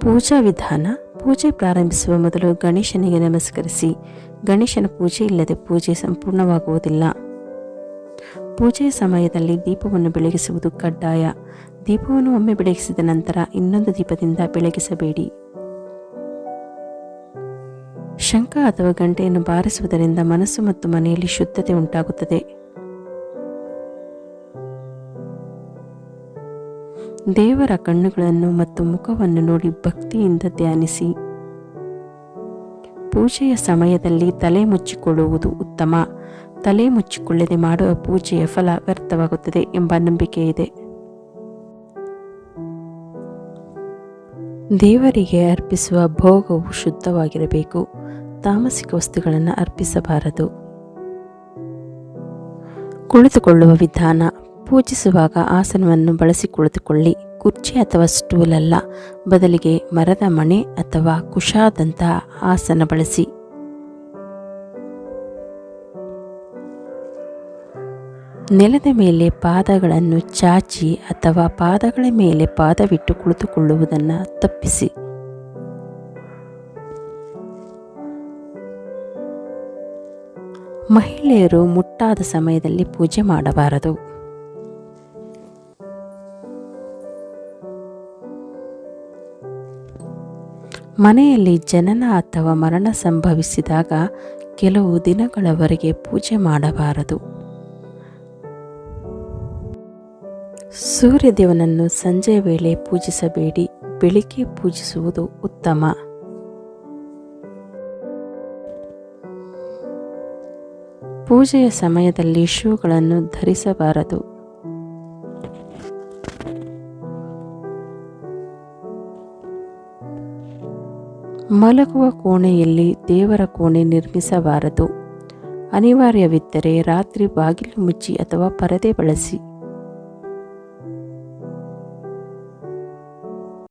ಪೂಜಾ ವಿಧಾನ. ಪೂಜೆ ಪ್ರಾರಂಭಿಸುವ ಮೊದಲು ಗಣೇಶನಿಗೆ ನಮಸ್ಕರಿಸಿ. ಗಣೇಶನ ಪೂಜೆ ಇಲ್ಲದೆ ಪೂಜೆ ಸಂಪೂರ್ಣವಾಗುವುದಿಲ್ಲ. ಪೂಜೆಯ ಸಮಯದಲ್ಲಿ ದೀಪವನ್ನು ಬೆಳಗಿಸುವುದು ಕಡ್ಡಾಯ. ದೀಪವನ್ನು ಒಮ್ಮೆ ಬೆಳಗಿಸಿದ ನಂತರ ಇನ್ನೊಂದು ದೀಪದಿಂದ ಬೆಳಗಿಸಬೇಡಿ. ಶಂಖ ಅಥವಾ ಗಂಟೆಯನ್ನು ಬಾರಿಸುವುದರಿಂದ ಮನಸ್ಸು ಮತ್ತು ಮನೆಯಲ್ಲಿ ಶುದ್ಧತೆ ಉಂಟಾಗುತ್ತದೆ. ದೇವರ ಕಣ್ಣುಗಳನ್ನು ಮತ್ತು ಮುಖವನ್ನು ನೋಡಿ ಭಕ್ತಿಯಿಂದ ಧ್ಯಾನಿಸಿ. ಪೂಜೆಯ ಸಮಯದಲ್ಲಿ ತಲೆ ಮುಚ್ಚಿಕೊಳ್ಳುವುದು ಉತ್ತಮ. ತಲೆ ಮುಚ್ಚಿಕೊಳ್ಳದೆ ಮಾಡುವ ಪೂಜೆಯ ಫಲ ವ್ಯರ್ಥವಾಗುತ್ತದೆ ಎಂಬ ನಂಬಿಕೆ ಇದೆ. ದೇವರಿಗೆ ಅರ್ಪಿಸುವ ಭೋಗವು ಶುದ್ಧವಾಗಿರಬೇಕು. ತಾಮಸಿಕ ವಸ್ತುಗಳನ್ನು ಅರ್ಪಿಸಬಾರದು. ಕುಳಿತುಕೊಳ್ಳುವ ವಿಧಾನ ಪೂಜಿಸುವಾಗ ಆಸನವನ್ನು ಬಳಸಿ ಕುಳಿತುಕೊಳ್ಳಿ ಕುರ್ಚಿ ಅಥವಾ ಸ್ಟೂಲ್ ಅಲ್ಲ. ಬದಲಿಗೆ ಮರದ ಮಣೆ ಅಥವಾ ಕುಶಾದಂತಹ ಆಸನ ಬಳಸಿ. ನೆಲದ ಮೇಲೆ ಪಾದಗಳನ್ನು ಚಾಚಿ ಅಥವಾ ಪಾದಗಳ ಮೇಲೆ ಪಾದವಿಟ್ಟು ಕುಳಿತುಕೊಳ್ಳುವುದನ್ನು ತಪ್ಪಿಸಿ. ಮಹಿಳೆಯರು ಮುಟ್ಟಾದ ಸಮಯದಲ್ಲಿ ಪೂಜೆ ಮಾಡಬಾರದು. ಮನೆಯಲ್ಲಿ ಜನನ ಅಥವಾ ಮರಣ ಸಂಭವಿಸಿದಾಗ ಕೆಲವು ದಿನಗಳವರೆಗೆ ಪೂಜೆ ಮಾಡಬಾರದು. ಸೂರ್ಯದೇವನನ್ನು ಸಂಜೆ ವೇಳೆ ಪೂಜಿಸಬೇಡಿ, ಬೆಳಿಗ್ಗೆ ಪೂಜಿಸುವುದು ಉತ್ತಮ. ಪೂಜೆಯ ಸಮಯದಲ್ಲಿ ಶೂಗಳನ್ನು ಧರಿಸಬಾರದು. ಮಲಗುವ ಕೋಣೆಯಲ್ಲಿ ದೇವರ ಕೋಣೆ ನಿರ್ಮಿಸಬಾರದು. ಅನಿವಾರ್ಯವಿದ್ದರೆ ರಾತ್ರಿ ಬಾಗಿಲು ಮುಚ್ಚಿ ಅಥವಾ ಪರದೆ ಬಳಸಿ.